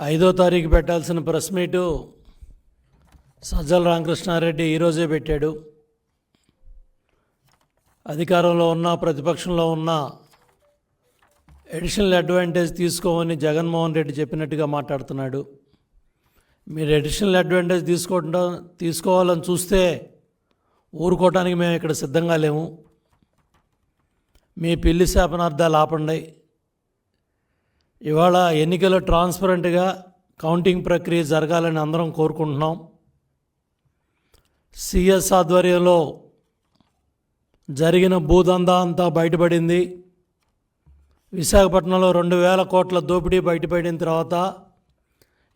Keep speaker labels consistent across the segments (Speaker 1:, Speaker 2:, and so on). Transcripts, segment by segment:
Speaker 1: ఐదో తారీఖు పెట్టాల్సిన ప్రెస్ మీటు సజ్జల రామకృష్ణారెడ్డి ఈరోజే పెట్టాడు. అధికారంలో ఉన్న ప్రతిపక్షంలో ఉన్న ఎడిషనల్ అడ్వాంటేజ్ తీసుకోమని జగన్మోహన్ రెడ్డి చెప్పినట్టుగా మాట్లాడుతున్నాడు. మీరు ఎడిషనల్ అడ్వాంటేజ్ తీసుకోవడం తీసుకోవాలని చూస్తే ఊరుకోవటానికి మేము ఇక్కడ సిద్ధంగా లేము. మీ పిల్లి శాపనార్థాలు ఆపండి. ఇవాళ ఎన్నికలు ట్రాన్స్పరెంట్గా కౌంటింగ్ ప్రక్రియ జరగాలని అందరం కోరుకుంటున్నాం. సిఎస్ ఆధ్వర్యంలో జరిగిన భూదందా అంతా బయటపడింది. విశాఖపట్నంలో రెండు వేల కోట్ల దోపిడీ బయటపడిన తర్వాత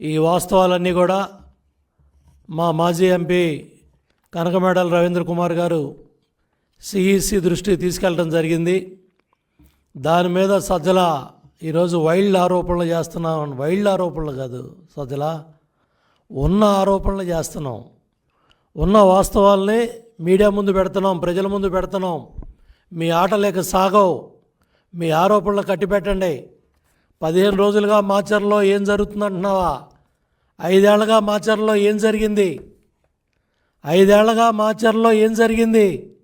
Speaker 1: ఈ వాస్తవాలన్నీ కూడా మా మాజీ ఎంపీ కనకమేడల రవీంద్ర కుమార్ గారు సిఈసి దృష్టికి తీసుకెళ్ళడం జరిగింది. దాని మీద సజ్జల ఈరోజు వైల్డ్ ఆరోపణలు చేస్తున్నాం. వైల్డ్ ఆరోపణలు కాదు సజ్జల. ఉన్న ఆరోపణలు చేస్తున్నాం. ఉన్న వాస్తవాల్ని మీడియా ముందు పెడుతున్నాం ప్రజల ముందు పెడుతున్నాం. మీ ఆట లేక సాగవు. మీ ఆరోపణలు కట్టిపెట్టండి. పదిహేను రోజులుగా మాచర్లో ఏం జరుగుతుందంటున్నావా? ఐదేళ్ళగా మాచర్లో ఏం జరిగింది? ఐదేళ్ళగా మాచర్లో ఏం జరిగింది?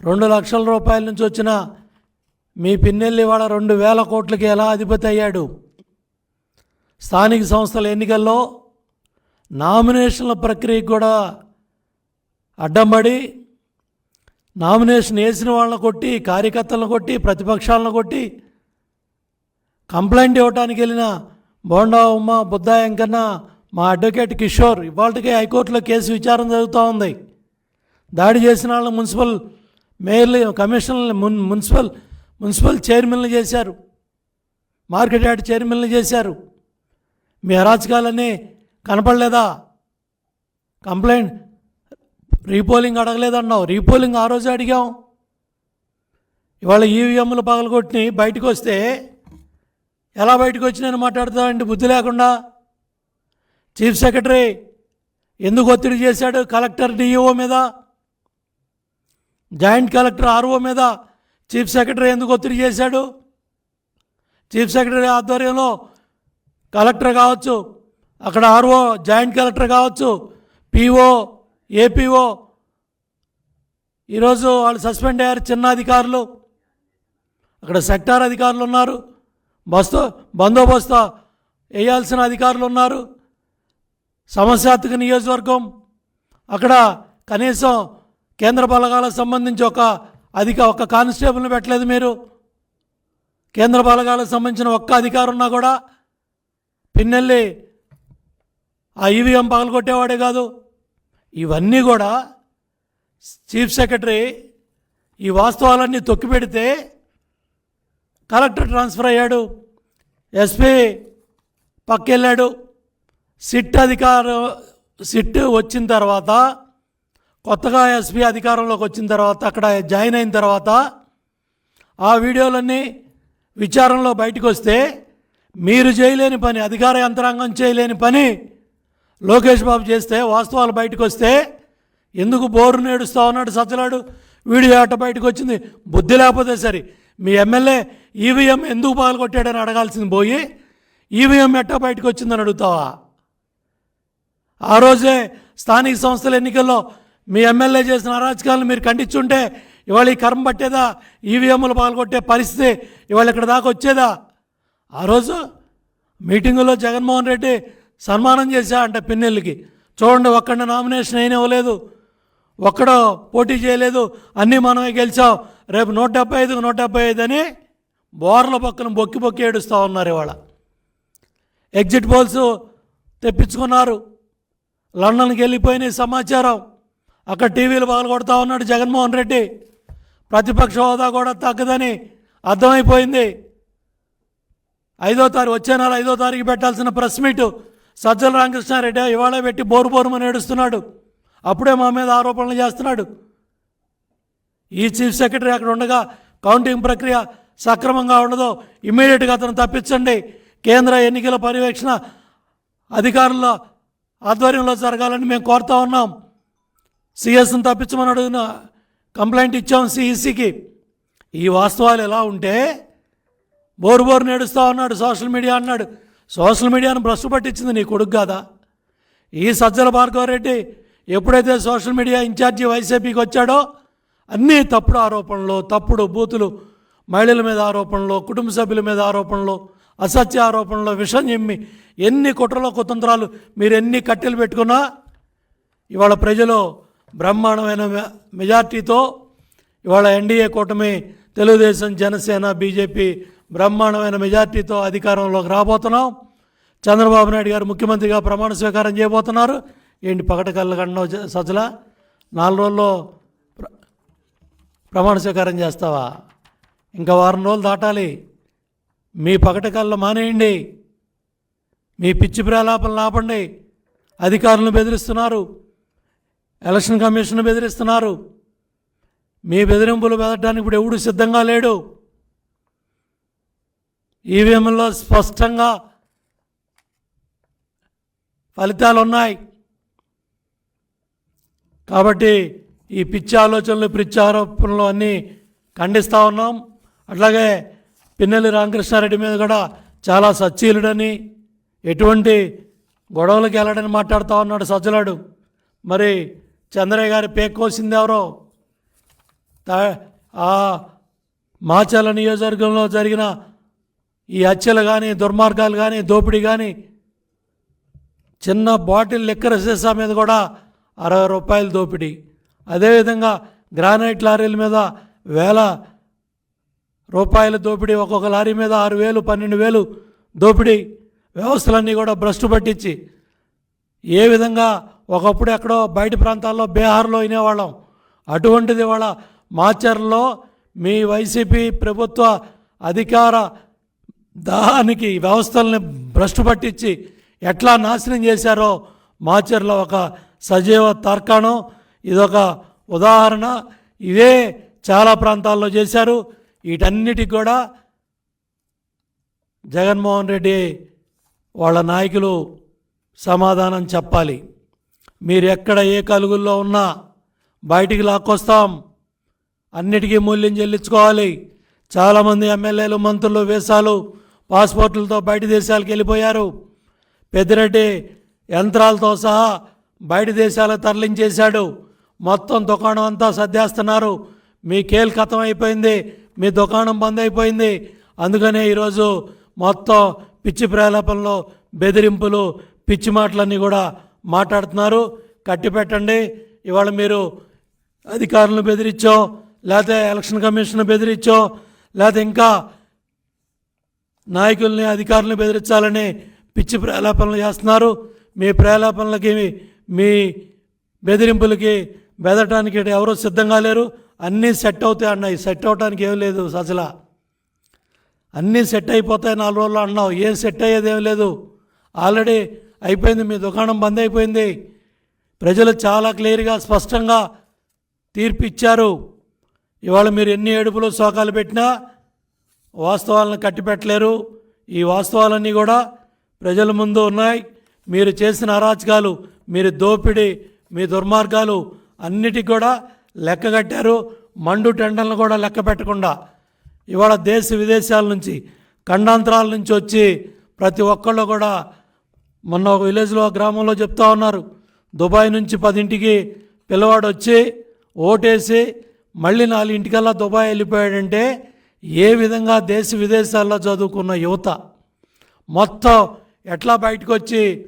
Speaker 1: రెండు లక్షల రూపాయల నుంచి వచ్చిన మీ పిన్నెల్లివాడ రెండు వేల కోట్లకి ఎలా అధిపతి అయ్యాడు? స్థానిక సంస్థల ఎన్నికల్లో నామినేషన్ల ప్రక్రియ కూడా అడ్డంబడి నామినేషన్ వేసిన వాళ్ళని కొట్టి కార్యకర్తలను కొట్టి ప్రతిపక్షాలను కొట్టి కంప్లైంట్ ఇవ్వడానికి వెళ్ళిన బోండా ఉమ్మ బుద్ధా వెంకన్న మా అడ్వకేట్ కిషోర్ ఇవాళకే హైకోర్టులో కేసు విచారణ జరుగుతూ ఉంది. దాడి చేసిన వాళ్ళని మున్సిపల్ మేయర్లు కమిషనర్లు మున్ మున్సిపల్ మున్సిపల్ చైర్మన్లు చేశారు. మార్కెట్ యార్డ్ చైర్మన్లు చేశారు. మీ అరాచకాలన్నీ కనపడలేదా? కంప్లైంట్ రీపోలింగ్ అడగలేదన్నావు. రీపోలింగ్ ఆ రోజు అడిగాం. ఇవాళ ఈవీఎంలు పగలగొట్టి బయటకు వస్తే ఎలా బయటకు వచ్చినాయని మాట్లాడుతావండి బుద్ధి లేకుండా? చీఫ్ సెక్రటరీ ఎందుకు ఒత్తిడి చేశాడు? కలెక్టర్ డిఈఓ మీద? జాయింట్ కలెక్టర్ ఆర్ఓ మీద? చీఫ్ సెక్రటరీ ఎందుకు ఒత్తిడి చేశాడు? చీఫ్ సెక్రటరీ ఆధ్వర్యంలో కలెక్టర్ కావచ్చు అక్కడ ఆర్ఓ జాయింట్ కలెక్టర్ కావచ్చు పిఓ ఏపీఓ ఈరోజు వాళ్ళు సస్పెండ్ అయ్యారు చిన్న అధికారులు. అక్కడ సెక్టార్ అధికారులు ఉన్నారు. బస్తో బందోబస్తు వేయాల్సిన అధికారులు ఉన్నారు. సమస్యాత్మక నియోజకవర్గం. అక్కడ కనీసం కేంద్ర బలగాలకు సంబంధించి ఒక అధిక ఒక్క కానిస్టేబుల్ని పెట్టలేదు మీరు. కేంద్ర బలగాలకు సంబంధించిన ఒక్క అధికారం ఉన్నా కూడా పిన్నెల్లి ఆ ఈవీఎం పగలగొట్టేవాడే కాదు. ఇవన్నీ కూడా చీఫ్ సెక్రటరీ ఈ వాస్తవాలన్నీ తొక్కిపెడితే కలెక్టర్ ట్రాన్స్ఫర్ అయ్యాడు. ఎస్పీ పక్కెళ్ళాడు. సిట్ అధికారం సిట్ వచ్చిన తర్వాత కొత్తగా ఎస్పీ అధికారంలోకి వచ్చిన తర్వాత అక్కడ జాయిన్ అయిన తర్వాత ఆ వీడియోలన్నీ విచారణలో బయటకు వస్తే మీరు చేయలేని పని అధికార యంత్రాంగం చేయలేని పని లోకేష్ బాబు చేస్తే వాస్తవాలు బయటకు వస్తే ఎందుకు బోరు నేడుస్తా ఉన్నాడు సజ్జలాడు? వీడియో ఆట బయటకు వచ్చింది. బుద్ధి లేకపోతే సరే. మీ ఎమ్మెల్యే ఈవీఎం ఎందుకు పాల్గొట్టాడని అడగాల్సింది పోయి ఈవీఎం ఎట్టా బయటకు వచ్చిందని అడుగుతావా? ఆ రోజే స్థానిక సంస్థల ఎన్నికల్లో మీ ఎమ్మెల్యే చేసిన అరాచకాలను మీరు ఖండించుంటే ఇవాళ ఈ కర్మ పట్టేదా? ఈవీఎంలు పాల్గొట్టే పరిస్థితి ఇవాళ ఇక్కడ దాకా వచ్చేదా? ఆ రోజు మీటింగులో జగన్మోహన్ రెడ్డి సన్మానం చేశా అంట పిన్నెల్లికి. చూడండి ఒక్కడ నామినేషన్ అయిన ఇవ్వలేదు ఒక్కడో పోటీ చేయలేదు. అన్నీ మనమే గెలిచాం. రేపు నూట డెబ్బై ఐదు నూట డెబ్బై ఐదు అని బోర్ల పక్కన బొక్కి బొక్కి ఏడుస్తూ ఉన్నారు ఇవాళ. Exit polls తెప్పించుకున్నారు. లండన్కి వెళ్ళిపోయిన సమాచారం. అక్కడ టీవీలు పగలగొడతా ఉన్నాడు జగన్మోహన్ రెడ్డి. ప్రతిపక్ష హోదా కూడా తగ్గదని అర్థమైపోయింది. ఐదో తారీఖు వచ్చే నెల ఐదో తారీఖు పెట్టాల్సిన ప్రెస్ మీటు సజ్జల రామకృష్ణారెడ్డి ఇవాళ పెట్టి బోరు బోరుమని ఏడుస్తున్నాడు. అప్పుడే మా మీద ఆరోపణలు చేస్తున్నాడు. ఈ చీఫ్ సెక్రటరీ అక్కడ ఉండగా కౌంటింగ్ ప్రక్రియ సక్రమంగా ఉండదు ఇమ్మీడియట్గా అతను తప్పించండి. కేంద్ర ఎన్నికల పర్యవేక్షణ అధికారుల ఆధ్వర్యంలో జరగాలని మేము కోరుతా ఉన్నాం. సిఎస్ని తప్పించమని అడిగిన కంప్లైంట్ ఇచ్చాం సిఈసికి. ఈ వాస్తవాలు ఎలా ఉంటే బోరు బోరు నేడుస్తూ ఉన్నాడు సోషల్ మీడియా అన్నాడు. సోషల్ మీడియాను భ్రష్టు పట్టించింది నీ కొడుకు కాదా? ఈ సజ్జల భార్గవరెడ్డి ఎప్పుడైతే సోషల్ మీడియా ఇన్ఛార్జి వైసీపీకి వచ్చాడో అన్నీ తప్పుడు ఆరోపణలు తప్పుడు బూతులు మహిళల మీద ఆరోపణలు కుటుంబ సభ్యుల మీద ఆరోపణలు అసత్య ఆరోపణలు విషం చెమ్మి ఎన్ని కుట్రలో కుతంత్రాలు మీరు ఎన్ని కట్టెలు పెట్టుకున్నా ఇవాళ ప్రజలు బ్రహ్మాండమైన మెజార్టీతో ఇవాళ ఎన్డీఏ కూటమి తెలుగుదేశం జనసేన బీజేపీ బ్రహ్మాండమైన మెజార్టీతో అధికారంలోకి రాబోతున్నాం. చంద్రబాబు నాయుడు గారు ముఖ్యమంత్రిగా ప్రమాణ స్వీకారం చేయబోతున్నారు. ఏంటి పగట కళ్ళ కన్నా సజ్జల? నాలుగు రోజుల్లో ప్ర- ప్రమాణ స్వీకారం చేస్తావా? ఇంకా వారం రోజులు దాటాలి. మీ పగట కళ్ళ మానేయండి. మీ పిచ్చి ప్రలాపనలు ఆపండి. అధికారులను బెదిరిస్తున్నారు. ఎలక్షన్ కమిషన్ బెదిరిస్తున్నారు. మీ బెదిరింపులు బెదరడానికి ఇప్పుడు ఎవడు సిద్ధంగా లేడు. ఈవీఎంలో స్పష్టంగా ఫలితాలు ఉన్నాయి. కాబట్టి ఈ పిచ్చి ఆలోచనలు పిచ్చి ఆరోపణలు అన్నీ ఖండిస్తూ ఉన్నాం. అట్లాగే పిన్నెల్లి రామకృష్ణారెడ్డి మీద కూడా చాలా సచ్చీలుడని ఎటువంటి గొడవలకు వెళ్ళడని మాట్లాడుతూ ఉన్నాడు సజ్జలాడు. మరి చంద్రయ్య గారి పేక్ కోసింది ఎవరో? ఆ మాచల నియోజకవర్గంలో జరిగిన ఈ హత్యలు కానీ దుర్మార్గాలు కానీ దోపిడీ కానీ చిన్న బాటిల్ లెక్కర సీసా మీద కూడా అరవై రూపాయలు దోపిడీ. అదేవిధంగా గ్రానైట్ లారీల మీద వేల రూపాయల దోపిడీ ఒక్కొక్క లారీ మీద ఆరు వేలు పన్నెండు వేలు దోపిడీ. వ్యవస్థలన్నీ కూడా భ్రష్టు పట్టించి ఏ విధంగా ఒకప్పుడు ఎక్కడో బయట ప్రాంతాల్లో బీహార్లో వినేవాళ్ళం. అటువంటిది వాళ్ళ మాచర్లో మీ వైసీపీ ప్రభుత్వ అధికార దానికి వ్యవస్థల్ని భ్రష్టు పట్టించి ఎట్లా నాశనం చేశారో మాచర్లో ఒక సజీవ తర్కాణం ఇదొక ఉదాహరణ. ఇదే చాలా ప్రాంతాల్లో చేశారు. వీటన్నిటికి కూడా జగన్మోహన్ రెడ్డి వాళ్ళ నాయకులు సమాధానం చెప్పాలి. మీరు ఎక్కడ ఏ కలుగుల్లో ఉన్నా బయటికి లాక్కొస్తాం. అన్నిటికీ మూల్యం చెల్లించుకోవాలి. చాలామంది ఎమ్మెల్యేలు మంత్రులు వేసాలు పాస్పోర్టులతో బయట దేశాలకు వెళ్ళిపోయారు. పెద్దిరెడ్డి యంత్రాలతో సహా బయట దేశాలకు తరలించేశాడు. మొత్తం దుకాణం అంతా సర్దేస్తున్నారు. మీ కేల్ కథం అయిపోయింది మీ దుకాణం బంద్ అయిపోయింది. అందుకనే ఈరోజు మొత్తం పిచ్చి ప్రేలాపనలో బెదిరింపులు పిచ్చి మాటలన్నీ కూడా మాట్లాడుతున్నారు. కట్టి పెట్టండి ఇవాళ మీరు అధికారులను బెదిరించో లేకపోతే ఎలక్షన్ కమిషన్ బెదిరించో లేకపోతే ఇంకా నాయకుల్ని అధికారులను బెదిరించాలని పిచ్చి ప్రేలాపనలు చేస్తున్నారు. మీ ప్రేలాపనలకి మీ బెదిరింపులకి బెదరటానికి ఎవరూ సిద్ధంగా లేరు. అన్నీ సెట్ అవుతాయి అన్నాయి. సెట్ అవటానికి ఏం లేదు సజల. అన్నీ సెట్ అయిపోతాయి నాలుగు రోజులు అన్నావు. ఏం సెట్ అయ్యేది ఏం లేదు. ఆల్రెడీ అయిపోయింది మీ దుకాణం బంద్ అయిపోయింది. ప్రజలు చాలా క్లియర్గా స్పష్టంగా తీర్పు ఇచ్చారు. ఇవాళ మీరు ఎన్ని ఏడుపులు శోకాలు పెట్టినా వాస్తవాలను కట్టిపెట్టలేరు. ఈ వాస్తవాలన్నీ కూడా ప్రజల ముందు ఉన్నాయి. మీరు చేసిన అరాచకాలు మీరు దోపిడీ మీ దుర్మార్గాలు అన్నిటికి కూడా లెక్క కట్టారు. మండు టెండర్లు కూడా లెక్క పెట్టకుండా. ఇవాళ దేశ విదేశాల నుంచి ఖండాంతరాల నుంచి వచ్చి ప్రతి ఒక్కళ్ళు కూడా మొన్న ఒక విలేజ్లో గ్రామంలో చెప్తా ఉన్నారు. దుబాయ్ నుంచి పదింటికి పిల్లవాడు వచ్చి ఓటేసి మళ్ళీ నాలుగింటికల్లా దుబాయ్ వెళ్ళిపోయాడంటే ఏ విధంగా దేశ విదేశాల్లో చదువుకున్న యువత మొత్తం ఎట్లా బయటకు వచ్చి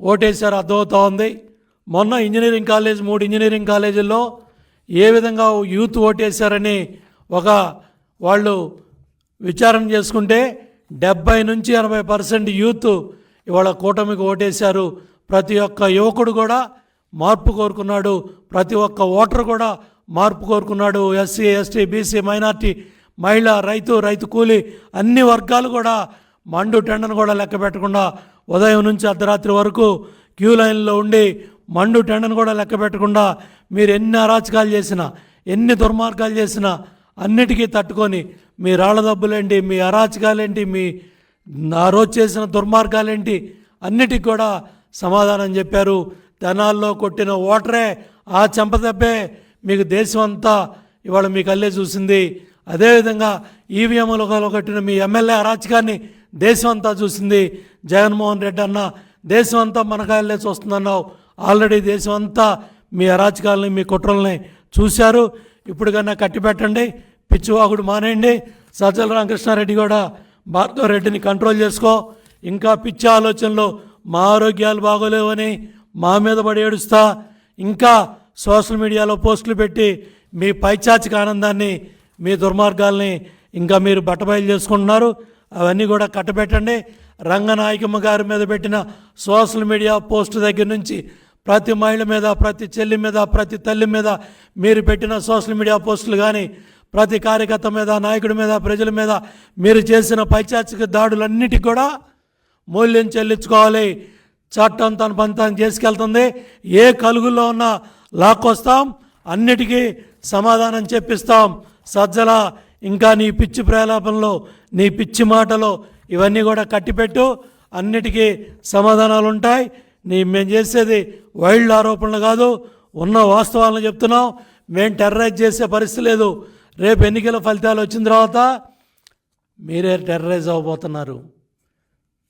Speaker 1: ఓటేశారు అర్థమవుతా ఉంది. మొన్న ఇంజనీరింగ్ కాలేజ్ మూడు ఇంజనీరింగ్ కాలేజీల్లో ఏ విధంగా యూత్ ఓటేశారని ఒక వాళ్ళు విచారణ చేసుకుంటే డెబ్బై నుంచి ఎనభై పర్సెంట్ యూత్ ఇవాళ కూటమికి ఓటేశారు ప్రతి ఒక్క యువకుడు కూడా మార్పు కోరుకున్నాడు. ప్రతి ఒక్క ఓటర్ కూడా మార్పు కోరుకున్నాడు. ఎస్సీ ఎస్టీ బీసీ మైనార్టీ మహిళ రైతు రైతు కూలి అన్ని వర్గాలు కూడా మండు టెండను కూడా లెక్క పెట్టకుండా ఉదయం నుంచి అర్ధరాత్రి వరకు క్యూ లైన్లో ఉండి మండు టెండను కూడా లెక్క పెట్టకుండా మీరు ఎన్ని అరాచకాలు చేసినా ఎన్ని దుర్మార్గాలు చేసినా అన్నిటికీ తట్టుకొని మీ రాళ్ళ దబ్బులేంటి మీ అరాచకాలేంటి మీ ఆ రోజు చేసిన దుర్మార్గాలేంటి? అన్నిటికి కూడా సమాధానం చెప్పారు. తెనాల్లో కొట్టిన ఓటరే ఆ చెంపదెబ్బే మీకు దేశం అంతా ఇవాళ మీ కళ్ళే చూసింది. అదేవిధంగా ఈవీఎంలు కొట్టిన మీ ఎమ్మెల్యే అరాచకాన్ని దేశం అంతా చూసింది. జగన్మోహన్ రెడ్డి అన్న దేశం అంతా మనకాయలే చూస్తుందన్నావు. ఆల్రెడీ దేశం అంతా మీ అరాచకాలని మీ కుట్రల్ని చూశారు. ఇప్పుడు కన్నా కట్టిపెట్టండి పిచ్చివాగుడు మానేయండి. సజ్జల రామకృష్ణారెడ్డి కూడా భార్గవ రెడ్డిని కంట్రోల్ చేసుకో. ఇంకా పిచ్చి ఆలోచనలో మా ఆరోగ్యాలు బాగోలేవని మా మీద పడి ఏడుస్తా. ఇంకా సోషల్ మీడియాలో పోస్టులు పెట్టి మీ పైచాచిక ఆనందాన్ని మీ దుర్మార్గాల్ని ఇంకా మీరు బట్టబయలు చేసుకుంటున్నారు. అవన్నీ కూడా కట్టబెట్టండి. రంగనాయకమ్మ గారి మీద పెట్టిన సోషల్ మీడియా పోస్ట్ దగ్గర నుంచి ప్రతి మహిళ మీద ప్రతి చెల్లి మీద ప్రతి తల్లి మీద మీరు పెట్టిన సోషల్ మీడియా పోస్టులు కానీ ప్రతి కార్యకర్త మీద నాయకుడి మీద ప్రజల మీద మీరు చేసిన పైచాచిక దాడులన్నిటికీ కూడా మూల్యం చెల్లించుకోవాలి. చట్టం తన పంతాన్ని చేసుకెళ్తుంది. ఏ కలుగుల్లో ఉన్నా లాక్కొస్తాం. అన్నిటికీ సమాధానం చెప్పిస్తాం. సజ్జల ఇంకా నీ పిచ్చి ప్రలాపంలో నీ పిచ్చి మాటలో ఇవన్నీ కూడా కట్టిపెట్టు. అన్నిటికీ సమాధానాలు ఉంటాయి నీ మేము చేసేది వైల్డ్ ఆరోపణలు కాదు. ఉన్న వాస్తవాలను చెప్తున్నాం. మేము టెర్రరైజ్ చేసే పరిస్థితి లేదు. రేపు ఎన్నికల ఫలితాలు వచ్చిన తర్వాత మీరే టెర్రరైజ్ అవ్వబోతున్నారు.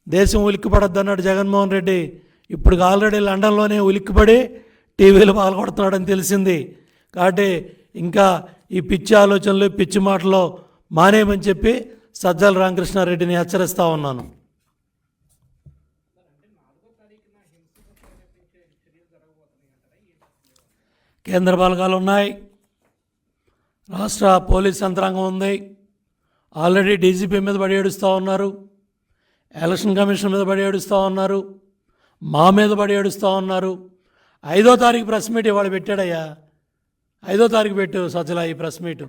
Speaker 1: దేశం ఉలిక్కిపడద్దు అన్నాడు జగన్మోహన్ రెడ్డి. ఇప్పుడు ఆల్రెడీ లండన్లోనే ఉలిక్కిపడి టీవీలు పాల్గొడుతున్నాడని తెలిసింది. కాబట్టి ఇంకా ఈ పిచ్చి ఆలోచనలు పిచ్చి మాటలు మానేయమని చెప్పి సజ్జల రామకృష్ణారెడ్డిని హెచ్చరిస్తూ ఉన్నాను. కేంద్ర బలగాలు ఉన్నాయి. రాష్ట్ర పోలీస్ యంత్రాంగం ఉంది. ఆల్రెడీ డీజీపీ మీద పడి ఏడుస్తూ ఉన్నారు. ఎలక్షన్ కమిషన్ మీద పడి ఏడుస్తూ ఉన్నారు. మా మీద పడి ఏడుస్తూ ఉన్నారు. ఐదో తారీఖు ప్రెస్ మీట్ ఇవాళ పెట్టాడయ్యా. ఐదో తారీఖు పెట్టు సజ్జల ఈ ప్రెస్ మీటు.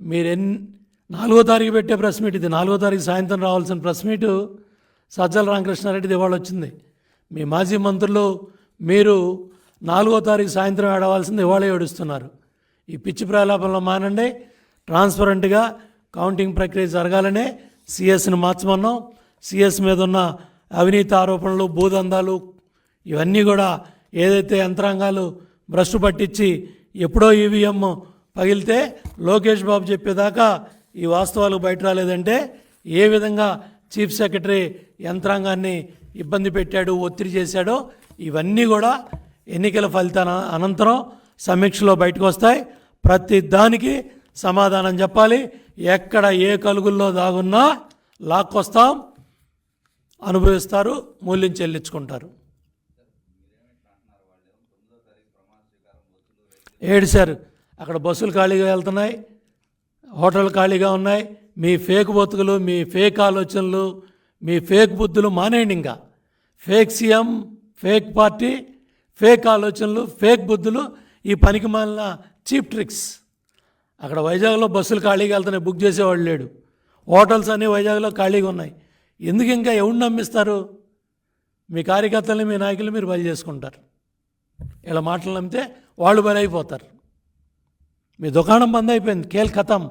Speaker 1: మీరు ఎన్ నాలుగో తారీఖు పెట్టే ప్రెస్ మీట్ ఇది. నాలుగో తారీఖు సాయంత్రం రావాల్సిన ప్రెస్ మీటు సజ్జల రామకృష్ణారెడ్డిది ఇవాళ వచ్చింది. మీ మాజీ మంత్రులు మీరు నాలుగో తారీఖు సాయంత్రం ఏడవలసింది ఇవాళే ఏడుస్తున్నారు. ఈ పిచ్చి ప్రలాపంలో మానండి. ట్రాన్స్పరెంట్గా కౌంటింగ్ ప్రక్రియ జరగాలనే సిఎస్ని మార్చమన్నాం. సిఎస్ మీద ఉన్న అవినీతి ఆరోపణలు భూదందాలు ఇవన్నీ కూడా ఏదైతే యంత్రాంగాలు భ్రష్టు పట్టించి ఎప్పుడో ఈవీఎం పగిలితే లోకేష్ బాబు చెప్పేదాకా ఈ వాస్తవాలు బయట రాలేదంటే ఏ విధంగా చీఫ్ సెక్రటరీ యంత్రాంగాన్ని ఇబ్బంది పెట్టాడు ఒత్తిడి చేశాడో ఇవన్నీ కూడా ఎన్నికల ఫలితాల అనంతరం సమీక్షలో బయటకు వస్తాయి. ప్రతి దానికి సమాధానం చెప్పాలి. ఎక్కడ ఏ కలుగుల్లో దాగున్నా లాక్కొస్తాం. అనుభవిస్తారు మూల్యం చెల్లించుకుంటారు. ఏడు సార్ అక్కడ బస్సులు ఖాళీగా వెళ్తున్నాయి. హోటల్ ఖాళీగా ఉన్నాయి. మీ ఫేక్ బతుకులు మీ ఫేక్ ఆలోచనలు మీ ఫేక్ బుద్ధులు మానేయండి ఇంకా. Fake CM fake party fake ఆలోచనలు ఫేక్ బుద్ధులు ఈ పనికి మాలిన చీప్ ట్రిక్స్. అక్కడ వైజాగ్లో బస్సులు ఖాళీగా వెళ్తున్నాయి బుక్ చేసేవాడు లేడు. హోటల్స్ అన్నీ వైజాగ్లో ఖాళీగా ఉన్నాయి. ఎందుకు ఇంకా ఎవరిని నమ్మిస్తారు? మీ కార్యకర్తల్ని మీ నాయకులు మీరు బలి చేసుకుంటారు. ఇలా మాటలు నమ్మితే వాళ్ళు బలైపోతారు అయిపోతారు. మీ దుకాణం బంద్ అయిపోయింది. కేల్ ఖతం.